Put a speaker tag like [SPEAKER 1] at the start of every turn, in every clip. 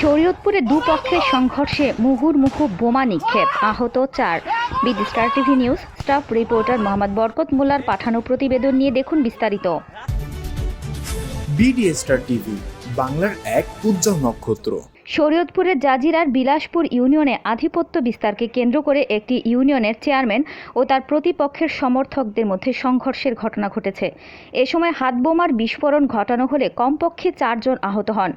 [SPEAKER 1] শরীয়তপুরে দুপক্ষের সংঘর্ষে মুহুর্মুহু বোমা নিক্ষেপ। আহত চার। বিদ Star TV News, staff reporter Mohammad Barkat মোল্লার পাঠানো প্রতিবেদন নিয়ে দেখুন বিস্তারিত।
[SPEAKER 2] বিডিএস্টার টিভি, বাংলার এক উজ্জ্বল নক্ষত্র।
[SPEAKER 1] শরীয়তপুরের জাজিরার বিলাসপুর ইউনিয়নে আধিপত্য বিস্তারকে কেন্দ্র করে একটি ইউনিয়নের চেয়ারম্যান ও তার প্রতিপক্ষের সমর্থকদের মধ্যে সংঘর্ষের ঘটনা ঘটেছে। এ সময় হাতবোমার বিস্ফোরণ ঘটানো হলে কমপক্ষে চারজন আহত হন।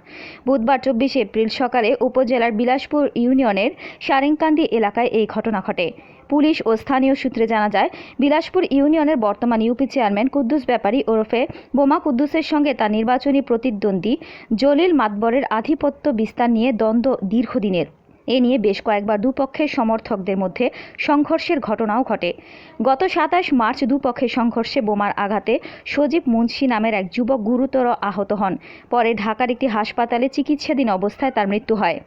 [SPEAKER 1] বুধবার চব্বিশে এপ্রিল সকালে উপজেলার বিলাসপুর ইউনিয়নের সারেংকান্দি এলাকায় এই ঘটনা ঘটে। পুলিশ ও স্থানীয় সূত্রে জানা যায়, বিলাসপুর ইউনিয়নের বর্তমান ইউপি চেয়ারম্যান কুদ্দুস ব্যাপারী ওরফে বোমা কুদ্দুসের সঙ্গে তার নির্বাচনী প্রতিদ্বন্দ্বী জলিল মাতবরের আধিপত্য বিস্তার নিয়ে দ্বন্দ্ব দীর্ঘদিনের। এ নিয়ে বেশ কয়েকবার দুপক্ষের সমর্থকদের মধ্যে সংঘর্ষের ঘটনাও ঘটে। গত সাতাশ মার্চ দুপক্ষের সংঘর্ষে বোমার আঘাতে সজীব মুন্সি নামের এক যুবক গুরুতর আহত হন। পরে ঢাকার একটি হাসপাতালে চিকিৎসাধীন অবস্থায় তার মৃত্যু হয়।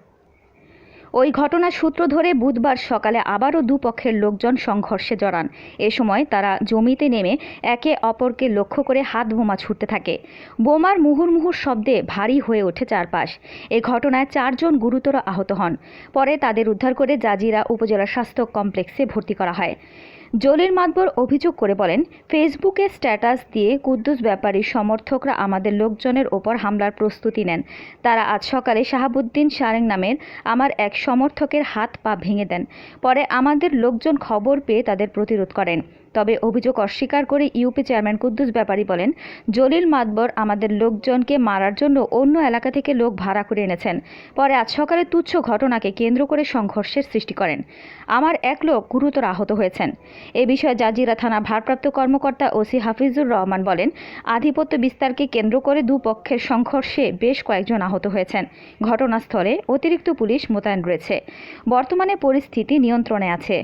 [SPEAKER 1] ওই ঘটনার সূত্র ধরে বুধবার সকালে আবারও দুপক্ষের লোকজন সংঘর্ষে জড়ান। এ সময় তারা জমিতে নেমে একে অপরকে লক্ষ্য করে হাত বোমা ছুটতে থাকে। বোমার মুহুর্মুহুর শব্দে ভারী হয়ে ওঠে চারপাশ। এ ঘটনায় চারজন গুরুতর আহত হন। পরে তাদের উদ্ধার করে জাজিরা উপজেলা স্বাস্থ্য কমপ্লেক্সে ভর্তি করা হয়। জলিল মাতবর অভিযোগ করে বলেন, ফেসবুকে স্ট্যাটাস দিয়ে কুদ্দুস ব্যাপারীর সমর্থকরা আমাদের লোকজনের ওপর হামলার প্রস্তুতি নেন। তারা আজ সকালে শাহাবুদ্দিন সারেং নামের আমার এক সমর্থকের হাত পা ভেঙে দেন। পরে আমাদের লোকজন খবর পেয়ে তাদের প্রতিরোধ করেন। তবে অভিযোগ অস্বীকার করে ইউপি চেয়ারম্যান কুদ্দুস ব্যাপারী বলেন, জলিল মাতবর আমাদের লোকজনকে মারার জন্য অন্য এলাকা থেকে লোক ভাড়া করে এনেছেন। পরে আজ সকালে তুচ্ছ ঘটনাকে কেন্দ্র করে সংঘর্ষের সৃষ্টি করেন। আমার এক লোক গুরুতর আহত হয়েছেন। এ বিষয়ে জাজিরা থানা ভারপ্রাপ্ত কর্মকর্তা ওসি হাফিজুর রহমান বলেন, আধিপত্য বিস্তারকে কেন্দ্র করে দুপক্ষের সংঘর্ষে বেশ কয়েকজন আহত হয়েছেন। ঘটনাস্থলে অতিরিক্ত পুলিশ মোতায়েন রয়েছে। বর্তমানে পরিস্থিতি নিয়ন্ত্রণে আছে।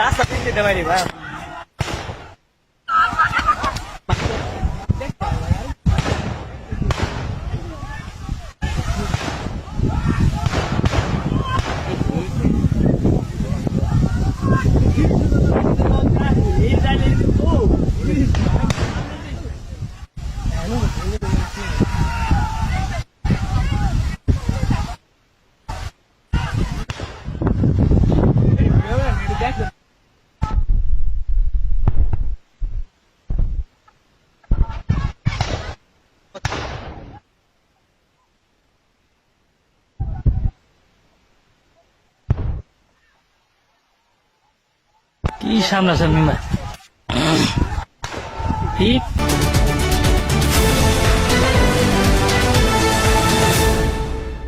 [SPEAKER 3] রাস্তা যেতে পারি ভাই কি সামনাসামনি মা ঠিক